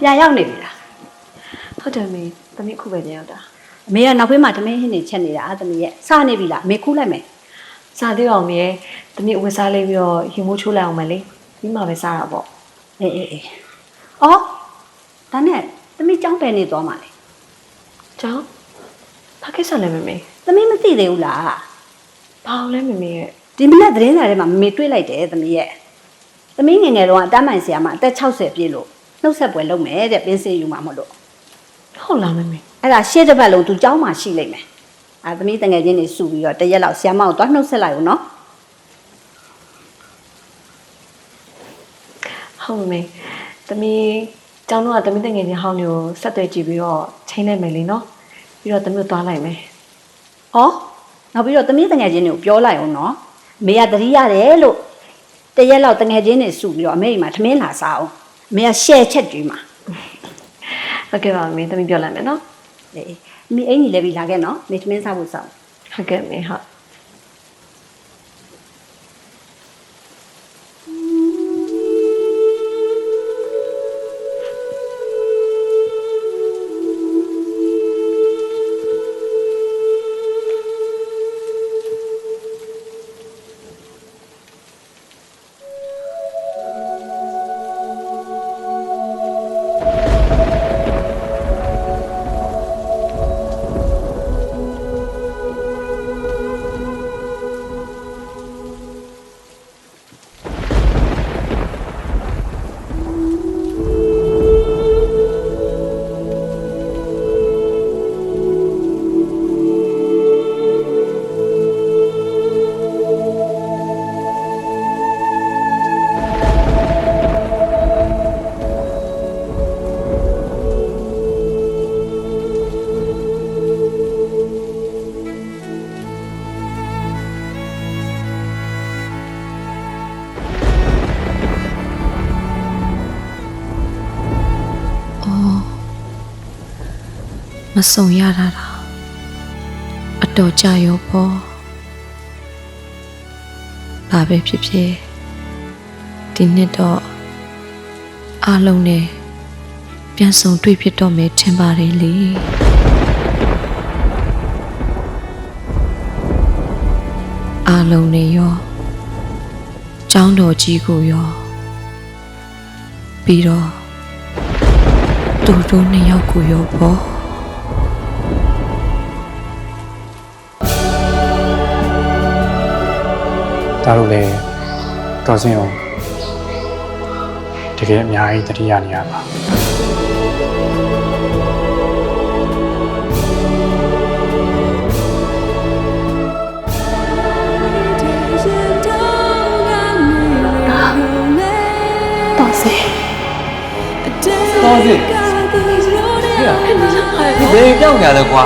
ပြန်ရောက်နေပြီလားဟုတ်တယ်မေသမီးခုပဲပြန်ရောက်တာအမေကနောက်ဖေးမှာသမင်းဟင်းနေချက်နေတာအသမီးရဲ့စနေပြီလားအမေခူးလိုက်မယ်စားသေးအောင်မေရဲ့သမီးအဝတ်စားလေးပြီးတော့ရင်မိုးချိုးလိုက်အောင်မလေးပြီးမှပဲစားတာပေါ့အေးအေးအေးအော်ဒါနဲ့သမီးကြောင်းပဲနေသွားမှာလေကျောင်းဘာကိစ္စလဲမေမေသမီးမသိသေးဘူးလားဘာလို့လဲမေမေရဲ့ဒီမနေ့သတင်းစာထဲမှာမမေတွေ့လိုက်တယ်သမီးရဲ့သမီးငယ်ငယ်တော့အတမ်းမှန်ဆရာမအသက်60ပြည့်လို့ နှုတ်ဆက်ပွဲလုပ်မယ်တဲ့ပင်းစေယူမှာမဟုတ်လို့ဟုတ်လားမေမေအဲ့ဒါရှေ့တစ်ပတ်လုံးသူကြောင်းမှရှိလိမ့်မယ်အဲသမီးတငယ်ချင်းတွေစုပြီးတော့တရက်လောက်ဆရာမကိုသွားနှုတ်ဆက်လိုက်ဦးနော်ဟုတ်မေမေသမီးကျောင်းတော့ကသမီးတငယ်ချင်းဟောင်းတွေကိုဆက်သွယ်ကြည့်ပြီးတော့ချိန်လိုက်မယ်လေနော်ပြီးတော့သမီးကိုသွားလိုက်မယ်ဟောနောက်ပြီးတော့သမီးတငယ်ချင်းတွေကိုပြောလိုက်အောင်နော်အမေကတတိရတယ်လို့တရက်လောက်တငယ်ချင်းတွေစုပြီးတော့အမေအိမ်မှာထမင်းလာစားအောင် အမေကရှယ်ချက်ကျွေးမှာဟုတ်ကဲ့ပါမေသမီးပြောလိုက်မယ်နော်အေးအေးအမေအိမ်ကြီးလည်းပြီးလာခဲ့နော်နေထမင်းစားဖို့စောင့်ဟုတ်ကဲ့မေဟုတ် မဆုံရတာတော့အတော်ကြာရောပေါ့ဘာပဲဖြစ်ဖြစ်ဒီနှစ်တော့အားလုံးနဲ့ပြန်ဆုံတွေ့ဖြစ်တော့မယ်ထင်ပါတယ်လေအားလုံးနဲ့ရောကျောင်းတော်ကြီးကိုရောပြီးတော့သူတို့နှစ်ယောက်ကိုရောပေါ့ ဒါတို့လည်းတော်စင်အောင်တကယ်အများကြီးတတိယနေရပါတော်စေတော်စီဟေ့ဒီဘယ်ကြောက်နေရလဲကွာ